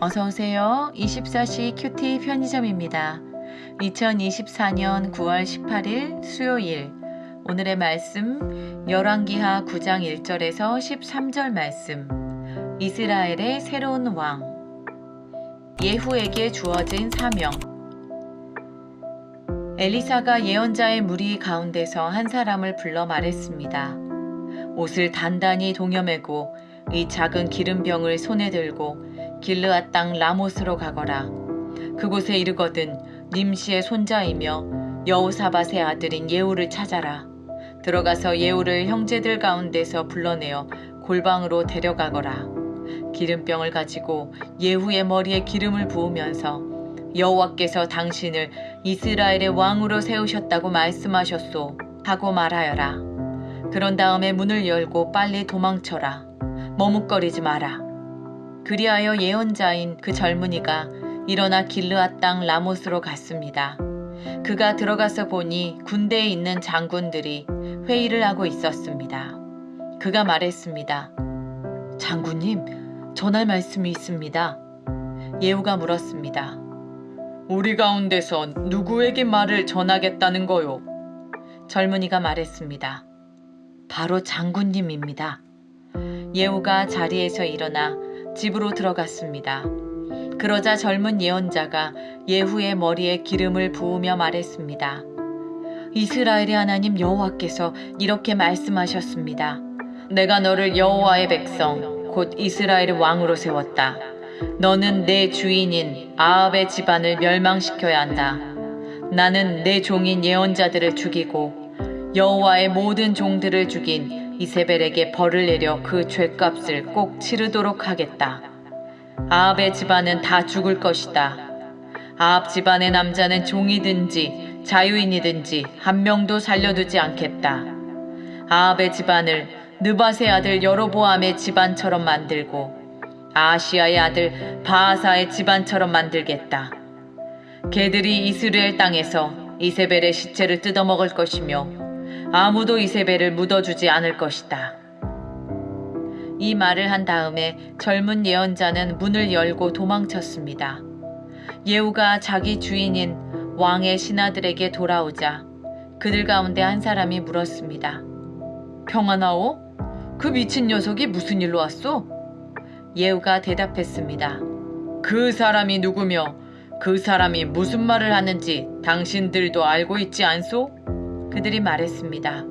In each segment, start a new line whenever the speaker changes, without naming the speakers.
어서오세요. 24시 큐티 편의점입니다. 2024년 9월 18일 수요일 오늘의 말씀 열왕기하 9장 1절에서 13절 말씀 이스라엘의 새로운 왕 예후에게 주어진 사명 엘리사가 예언자의 무리 가운데서 한 사람을 불러 말했습니다. 옷을 단단히 동여매고 이 작은 기름병을 손에 들고 길르앗 땅 라못으로 가거라. 그곳에 이르거든 님시의 손자이며 여우사밧의 아들인 예후를 찾아라. 들어가서 예후를 형제들 가운데서 불러내어 골방으로 데려가거라. 기름병을 가지고 예후의 머리에 기름을 부으면서 여호와께서 당신을 이스라엘의 왕으로 세우셨다고 말씀하셨소 하고 말하여라. 그런 다음에 문을 열고 빨리 도망쳐라. 머뭇거리지 마라. 그리하여 예언자인 그 젊은이가 일어나 길르앗 땅 라못으로 갔습니다. 그가 들어가서 보니 군대에 있는 장군들이 회의를 하고 있었습니다. 그가 말했습니다. 장군님, 전할 말씀이 있습니다. 예후가 물었습니다. 우리 가운데서 누구에게 말을 전하겠다는 거요? 젊은이가 말했습니다. 바로 장군님입니다. 예후가 자리에서 일어나 집으로 들어갔습니다. 그러자 젊은 예언자가 예후의 머리에 기름을 부으며 말했습니다. 이스라엘의 하나님 여호와께서 이렇게 말씀하셨습니다. 내가 너를 여호와의 백성 곧 이스라엘의 왕으로 세웠다. 너는 내 주인인 아합의 집안을 멸망시켜야 한다. 나는 내 종인 예언자들을 죽이고 여호와의 모든 종들을 죽인 이세벨에게 벌을 내려 그 죄값을 꼭 치르도록 하겠다. 아합의 집안은 다 죽을 것이다. 아합 집안의 남자는 종이든지 자유인이든지 한 명도 살려두지 않겠다. 아합의 집안을 느바세 아들 여로보암의 집안처럼 만들고 아시아의 아들 바하사의 집안처럼 만들겠다. 개들이 이스라엘 땅에서 이세벨의 시체를 뜯어먹을 것이며 아무도 이세벨을 묻어주지 않을 것이다. 이 말을 한 다음에 젊은 예언자는 문을 열고 도망쳤습니다. 예후가 자기 주인인 왕의 신하들에게 돌아오자 그들 가운데 한 사람이 물었습니다. 평안하오? 그 미친 녀석이 무슨 일로 왔소? 예후가 대답했습니다. 그 사람이 누구며 그 사람이 무슨 말을 하는지 당신들도 알고 있지 않소? 그들이 말했습니다.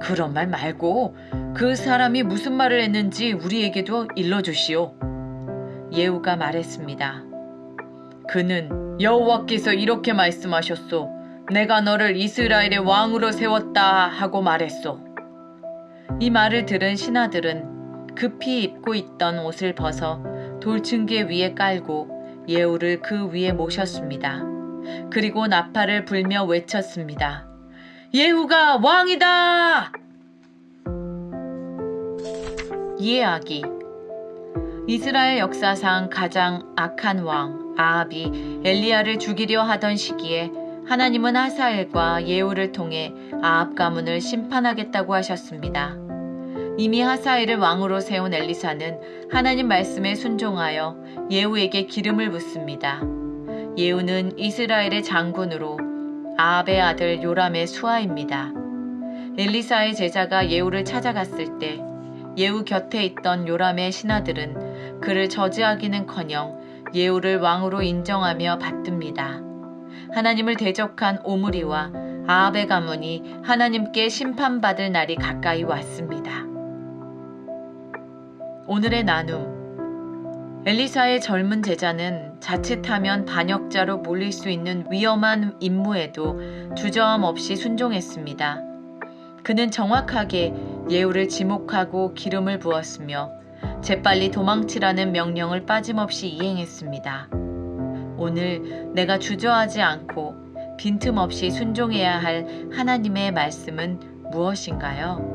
그런 말 말고 그 사람이 무슨 말을 했는지 우리에게도 일러주시오. 예후가 말했습니다. 그는 여호와께서 이렇게 말씀하셨소. 내가 너를 이스라엘의 왕으로 세웠다 하고 말했소. 이 말을 들은 신하들은 급히 입고 있던 옷을 벗어 돌층계 위에 깔고 예후를 그 위에 모셨습니다. 그리고 나팔을 불며 외쳤습니다. 예후가 왕이다! 이해하기 이스라엘 역사상 가장 악한 왕 아합이 엘리야를 죽이려 하던 시기에 하나님은 하사엘과 예후를 통해 아합 가문을 심판하겠다고 하셨습니다. 이미 하사엘을 왕으로 세운 엘리사는 하나님 말씀에 순종하여 예후에게 기름을 붓습니다. 예후는 이스라엘의 장군으로 아합의 아들 요람의 수하입니다. 엘리사의 제자가 예후를 찾아갔을 때 예후 곁에 있던 요람의 신하들은 그를 저지하기는커녕 예후를 왕으로 인정하며 받듭니다. 하나님을 대적한 오므리와 아합의 가문이 하나님께 심판받을 날이 가까이 왔습니다. 오늘의 나눔 엘리사의 젊은 제자는 자칫하면 반역자로 몰릴 수 있는 위험한 임무에도 주저함 없이 순종했습니다. 그는 정확하게 예우를 지목하고 기름을 부었으며 재빨리 도망치라는 명령을 빠짐없이 이행했습니다. 오늘 내가 주저하지 않고 빈틈없이 순종해야 할 하나님의 말씀은 무엇인가요?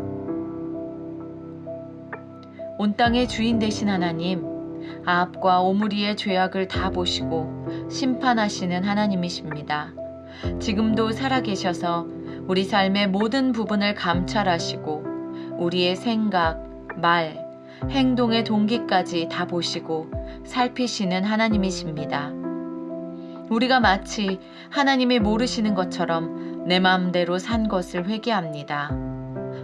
온 땅의 주인 되신 하나님, 아합과 오므리의 죄악을 다 보시고 심판하시는 하나님이십니다. 지금도 살아계셔서 우리 삶의 모든 부분을 감찰하시고 우리의 생각, 말, 행동의 동기까지 다 보시고 살피시는 하나님이십니다. 우리가 마치 하나님이 모르시는 것처럼 내 마음대로 산 것을 회개합니다.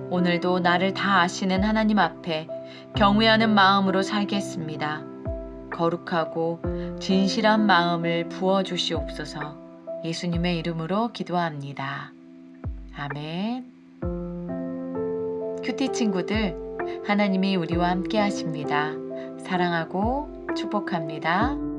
오늘도 나를 다 아시는 하나님 앞에 경외하는 마음으로 살겠습니다. 거룩하고 진실한 마음을 부어 주시옵소서 예수님의 이름으로 기도합니다. 아멘. 큐티 친구들, 하나님이 우리와 함께 하십니다. 사랑하고 축복합니다.